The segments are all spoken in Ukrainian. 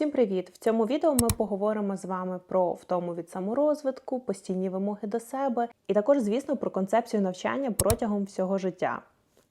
Всім привіт! В цьому відео ми поговоримо з вами про втому від саморозвитку, постійні вимоги до себе і також, звісно, про концепцію навчання протягом всього життя.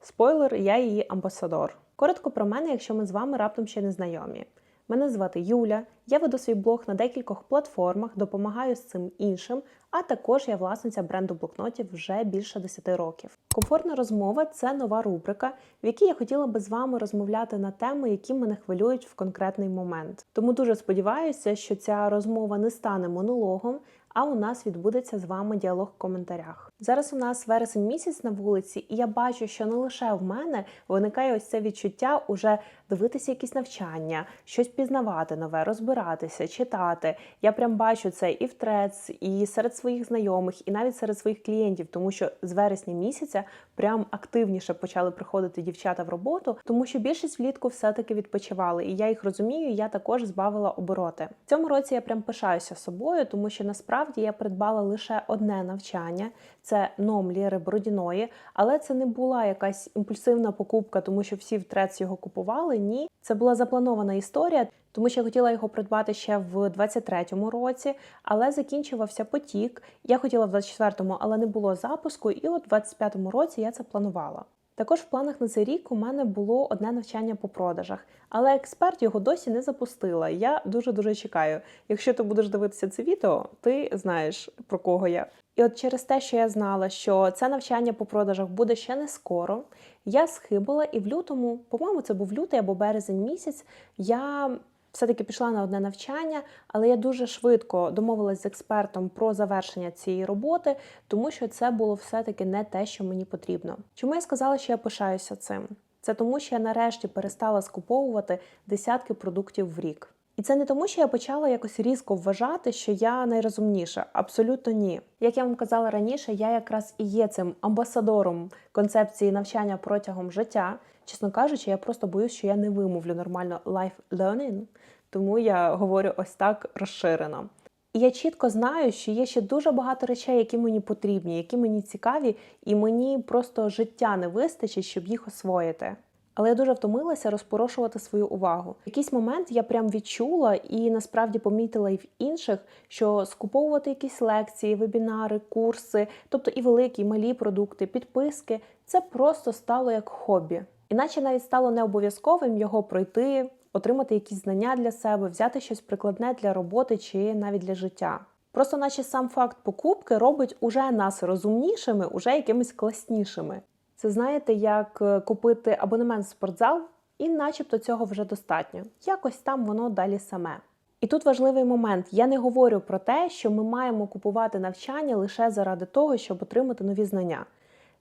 Спойлер, я її амбасадор. Коротко про мене, якщо ми з вами раптом ще не знайомі. Мене звати Юля, я веду свій блог на декількох платформах, допомагаю з цим іншим, а також я власниця бренду блокнотів вже більше 10 років. Комфортна розмова це нова рубрика, в якій я хотіла би з вами розмовляти на теми, які мене хвилюють в конкретний момент. Тому дуже сподіваюся, що ця розмова не стане монологом, а у нас відбудеться з вами діалог в коментарях. Зараз у нас вересень місяць на вулиці, і я бачу, що не лише в мене виникає ось це відчуття уже дивитися якісь навчання, щось пізнавати нове, розбиратися, читати. Я прям бачу це і в трец, і серед своїх знайомих, і навіть серед своїх клієнтів, тому що з вересня місяця прям активніше почали приходити дівчата в роботу, тому що більшість влітку все-таки відпочивали, і я їх розумію. Я також збавила обороти. В цьому році я прям пишаюся собою, тому що насправді я придбала лише одне навчання. Це ном Лєри Бородіної, але це не була якась імпульсивна покупка, тому що всі в його купували. Ні, це була запланована історія, тому що я хотіла його придбати ще в 23-му році, але закінчувався потік. Я хотіла в 24-му, але не було запуску, і в 25-му році я це планувала. Також в планах на цей рік у мене було одне навчання по продажах, але експерт його досі не запустила. Я дуже дуже чекаю. Якщо ти будеш дивитися це відео, ти знаєш про кого я. І от через те, що я знала, що це навчання по продажах буде ще не скоро, я схибила і в лютому, по-моєму, це був лютий або березень місяць. Я все-таки пішла на одне навчання, але я дуже швидко домовилась з експертом про завершення цієї роботи, тому що це було все-таки не те, що мені потрібно. Чому я сказала, що я пишаюся цим? Це тому, що я нарешті перестала скуповувати десятки продуктів в рік. І це не тому, що я почала якось різко вважати, що я найрозумніша. Абсолютно ні. Як я вам казала раніше, я якраз і є цим амбасадором концепції навчання протягом життя. Чесно кажучи, я просто боюсь, що я не вимовлю нормально life learning, тому я говорю ось так розширено. І я чітко знаю, що є ще дуже багато речей, які мені потрібні, які мені цікаві, і мені просто життя не вистачить, щоб їх освоїти. Але я дуже втомилася розпорошувати свою увагу. В якийсь момент я прям відчула і насправді помітила і в інших, що скуповувати якісь лекції, вебінари, курси, тобто і великі, і малі продукти, підписки це просто стало як хобі. Іначе навіть стало не обов'язковим його пройти, отримати якісь знання для себе, взяти щось прикладне для роботи чи навіть для життя. Просто, наче сам факт покупки робить уже нас розумнішими, уже якимись класнішими. Це знаєте, як купити абонемент в спортзал, і начебто цього вже достатньо. Якось там воно далі саме. І тут важливий момент: я не говорю про те, що ми маємо купувати навчання лише заради того, щоб отримати нові знання.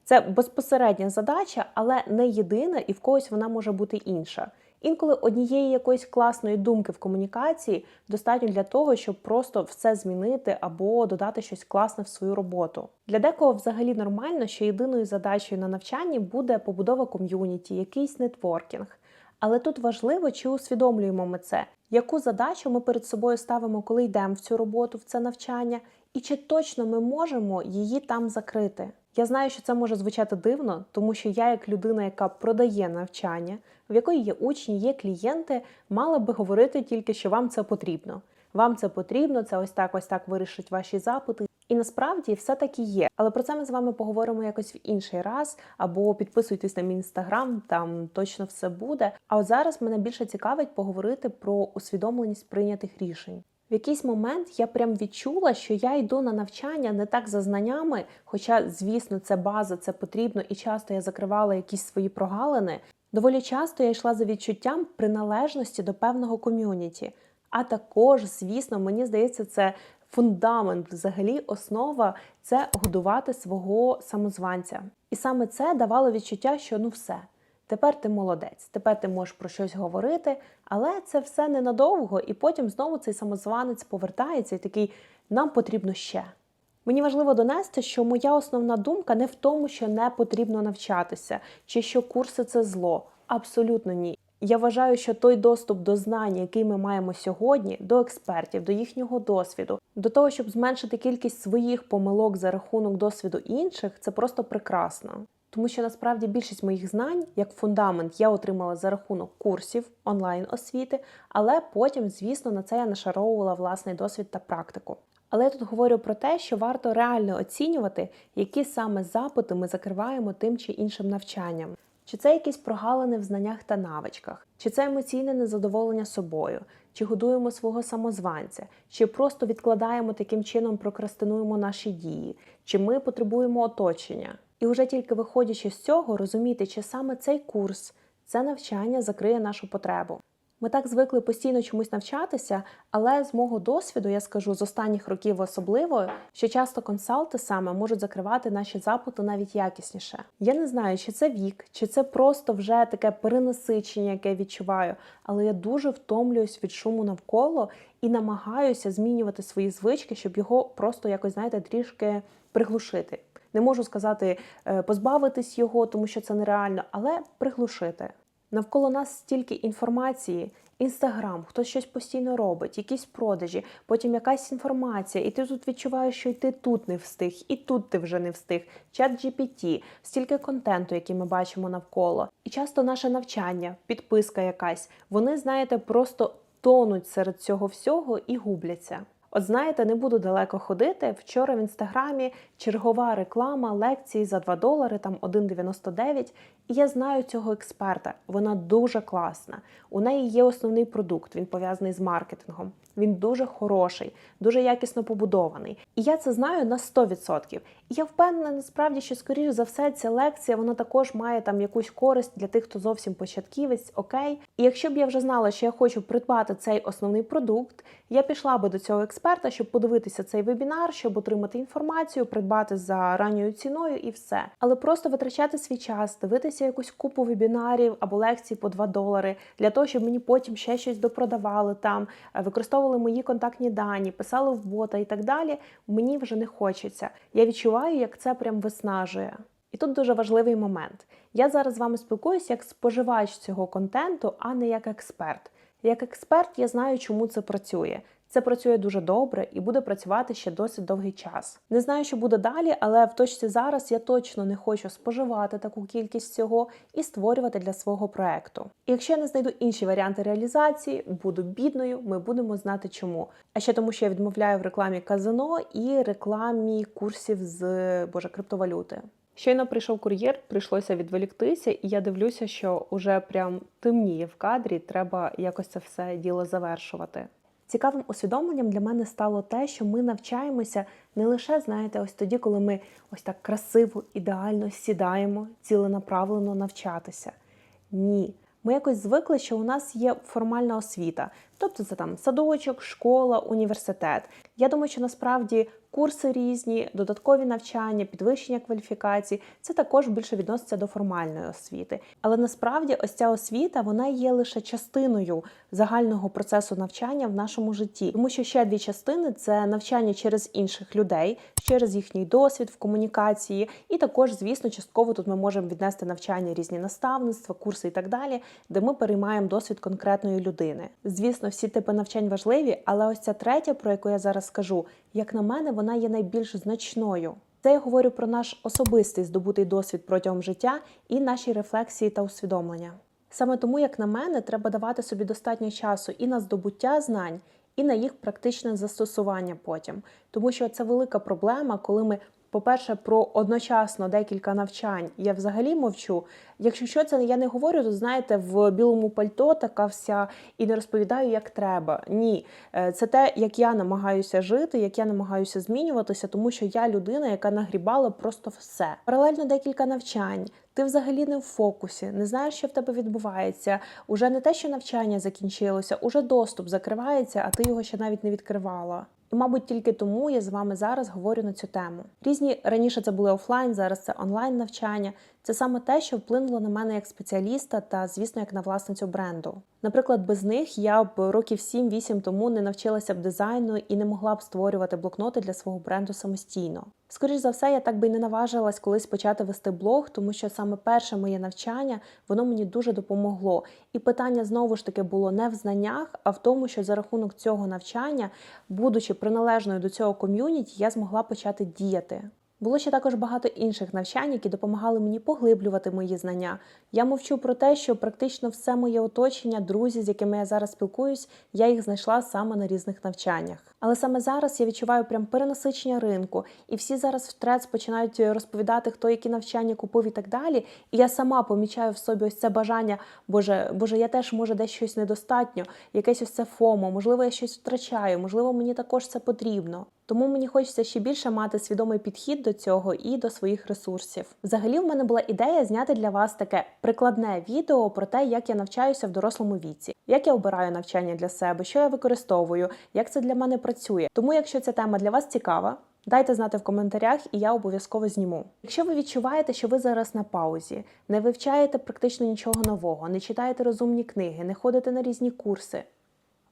Це безпосередня задача, але не єдина, і в когось вона може бути інша. Інколи однієї якоїсь класної думки в комунікації достатньо для того, щоб просто все змінити або додати щось класне в свою роботу. Для декого взагалі нормально, що єдиною задачею на навчанні буде побудова ком'юніті, якийсь нетворкінг. Але тут важливо, чи усвідомлюємо ми це, яку задачу ми перед собою ставимо, коли йдемо в цю роботу, в це навчання, і чи точно ми можемо її там закрити. Я знаю, що це може звучати дивно, тому що я, як людина, яка продає навчання, в якої є учні, є клієнти, мала би говорити тільки, що вам це потрібно. Вам це потрібно, це ось так, ось так вирішить ваші запити. І насправді все таки є. Але про це ми з вами поговоримо якось в інший раз. Або підписуйтесь на мій інстаграм, там точно все буде. А от зараз мене більше цікавить поговорити про усвідомленість прийнятих рішень. В якийсь момент я прям відчула, що я йду на навчання не так за знаннями, хоча, звісно, це база, це потрібно, і часто я закривала якісь свої прогалини. Доволі часто я йшла за відчуттям приналежності до певного ком'юніті. А також, звісно, мені здається, це фундамент, взагалі, основа це годувати свого самозванця. І саме це давало відчуття, що ну все. Тепер ти молодець, тепер ти можеш про щось говорити, але це все ненадовго, і потім знову цей самозванець повертається і такий нам потрібно ще. Мені важливо донести, що моя основна думка не в тому, що не потрібно навчатися, чи що курси це зло. Абсолютно ні. Я вважаю, що той доступ до знань, який ми маємо сьогодні, до експертів, до їхнього досвіду, до того, щоб зменшити кількість своїх помилок за рахунок досвіду інших, це просто прекрасно. Тому що насправді більшість моїх знань як фундамент я отримала за рахунок курсів онлайн освіти, але потім, звісно, на це я нашаровувала власний досвід та практику. Але я тут говорю про те, що варто реально оцінювати, які саме запити ми закриваємо тим чи іншим навчанням. Чи це якісь прогалини в знаннях та навичках, чи це емоційне незадоволення собою, чи годуємо свого самозванця, чи просто відкладаємо таким чином, прокрастинуємо наші дії, чи ми потребуємо оточення. І вже тільки виходячи з цього, розуміти, чи саме цей курс, це навчання закриє нашу потребу. Ми так звикли постійно чомусь навчатися, але з мого досвіду я скажу з останніх років особливо, що часто консалти саме можуть закривати наші запити навіть якісніше. Я не знаю, чи це вік, чи це просто вже таке перенасичення, яке я відчуваю, але я дуже втомлююсь від шуму навколо і намагаюся змінювати свої звички, щоб його просто якось, знаєте, трішки приглушити. Не можу сказати е, позбавитись його, тому що це нереально, але приглушити. Навколо нас стільки інформації, інстаграм, хтось щось постійно робить, якісь продажі, потім якась інформація, і ти тут відчуваєш, що й ти тут не встиг, і тут ти вже не встиг. Чат GPT, стільки контенту, який ми бачимо навколо. І часто наше навчання, підписка якась, вони, знаєте, просто тонуть серед цього всього і губляться. От знаєте, не буду далеко ходити. Вчора в інстаграмі чергова реклама лекції за 2 долари, там 1,99. І я знаю цього експерта. Вона дуже класна. У неї є основний продукт, він пов'язаний з маркетингом. Він дуже хороший, дуже якісно побудований. І я це знаю на 100%. І я впевнена, насправді, що, скоріш за все, ця лекція вона також має там якусь користь для тих, хто зовсім початківець, окей. І якщо б я вже знала, що я хочу придбати цей основний продукт, я пішла би до цього експерта, щоб подивитися цей вебінар, щоб отримати інформацію, придбати за ранньою ціною і все. Але просто витрачати свій час, дивитися якусь купу вебінарів або лекцій по 2 долари для того, щоб мені потім ще щось допродавали там, використовували мої контактні дані, писали в бота і так далі. Мені вже не хочеться. Я відчуваю, як це прям виснажує. І тут дуже важливий момент. Я зараз з вами спілкуюся як споживач цього контенту, а не як експерт. Як експерт, я знаю, чому це працює. Це працює дуже добре і буде працювати ще досить довгий час. Не знаю, що буде далі, але в точці зараз я точно не хочу споживати таку кількість цього і створювати для свого проекту. І якщо я не знайду інші варіанти реалізації, буду бідною, ми будемо знати чому. А ще тому, що я відмовляю в рекламі казино і рекламі курсів з боже криптовалюти. Щойно прийшов кур'єр, прийшлося відволіктися, і я дивлюся, що уже прям темніє в кадрі, треба якось це все діло завершувати. Цікавим усвідомленням для мене стало те, що ми навчаємося не лише, знаєте, ось тоді, коли ми ось так красиво, ідеально сідаємо, ціленаправлено навчатися. Ні. Ми якось звикли, що у нас є формальна освіта, тобто це там садочок, школа, університет. Я думаю, що насправді курси різні, додаткові навчання, підвищення кваліфікацій це також більше відноситься до формальної освіти. Але насправді ось ця освіта вона є лише частиною загального процесу навчання в нашому житті, тому що ще дві частини це навчання через інших людей, через їхній досвід в комунікації, і також, звісно, частково тут ми можемо віднести навчання різні наставництва, курси і так далі, де ми переймаємо досвід конкретної людини. Звісно, всі типи навчань важливі, але ось ця третя, про яку я зараз скажу, як на мене, вона є найбільш значною. Це я говорю про наш особистий здобутий досвід протягом життя і наші рефлексії та усвідомлення. Саме тому, як на мене, треба давати собі достатньо часу і на здобуття знань, і на їх практичне застосування потім, тому що це велика проблема, коли ми. По-перше, про одночасно декілька навчань я взагалі мовчу. Якщо що це я не говорю, то знаєте, в білому пальто така вся і не розповідаю, як треба. Ні, Е, це те, як я намагаюся жити, як я намагаюся змінюватися, тому що я людина, яка нагрібала просто все. Паралельно декілька навчань. Ти взагалі не в фокусі, не знаєш, що в тебе відбувається. Уже не те, що навчання закінчилося, уже доступ закривається, а ти його ще навіть не відкривала. І, мабуть, тільки тому я з вами зараз говорю на цю тему. Різні раніше це були офлайн, зараз це онлайн навчання. Це саме те, що вплинуло на мене як спеціаліста та, звісно, як на власницю бренду. Наприклад, без них я б років 7-8 тому не навчилася б дизайну і не могла б створювати блокноти для свого бренду самостійно. Скоріше за все, я так би й не наважилась колись почати вести блог, тому що саме перше моє навчання воно мені дуже допомогло. І питання знову ж таки було не в знаннях, а в тому, що за рахунок цього навчання, будучи приналежною до цього ком'юніті, я змогла почати діяти. Було ще також багато інших навчань, які допомагали мені поглиблювати мої знання. Я мовчу про те, що практично все моє оточення, друзі, з якими я зараз спілкуюсь, я їх знайшла саме на різних навчаннях. Але саме зараз я відчуваю прям перенасичення ринку, і всі зараз в починають розповідати, хто які навчання купив і так далі. І я сама помічаю в собі ось це бажання, боже, боже, я теж може десь щось недостатньо, якесь ось це фомо, можливо, я щось втрачаю, можливо, мені також це потрібно. Тому мені хочеться ще більше мати свідомий підхід до цього і до своїх ресурсів. Взагалі, в мене була ідея зняти для вас таке прикладне відео про те, як я навчаюся в дорослому віці, як я обираю навчання для себе, що я використовую, як це для мене працює. Тому, якщо ця тема для вас цікава. Дайте знати в коментарях, і я обов'язково зніму. Якщо ви відчуваєте, що ви зараз на паузі, не вивчаєте практично нічого нового, не читаєте розумні книги, не ходите на різні курси,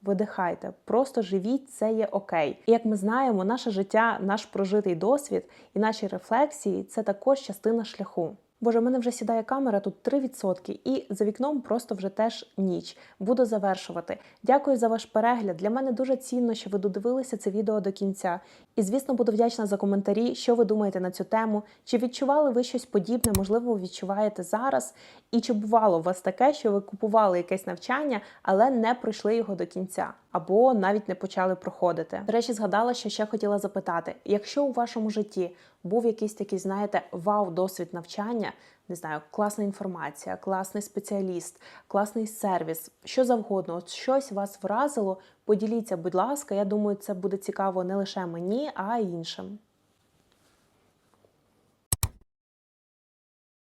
видихайте, просто живіть, це є окей. І як ми знаємо, наше життя, наш прожитий досвід і наші рефлексії це також частина шляху. Боже, в мене вже сідає камера тут 3%, і за вікном просто вже теж ніч. Буду завершувати. Дякую за ваш перегляд. Для мене дуже цінно, що ви додивилися це відео до кінця. І звісно, буду вдячна за коментарі, що ви думаєте на цю тему. Чи відчували ви щось подібне, можливо, відчуваєте зараз? І чи бувало у вас таке, що ви купували якесь навчання, але не пройшли його до кінця, або навіть не почали проходити? До речі, згадала, що ще хотіла запитати: якщо у вашому житті був якийсь такий, знаєте, вау-досвід навчання, не знаю, класна інформація, класний спеціаліст, класний сервіс, що завгодно, от щось вас вразило, поділіться, будь ласка. Я думаю, це буде цікаво не лише мені, а й іншим.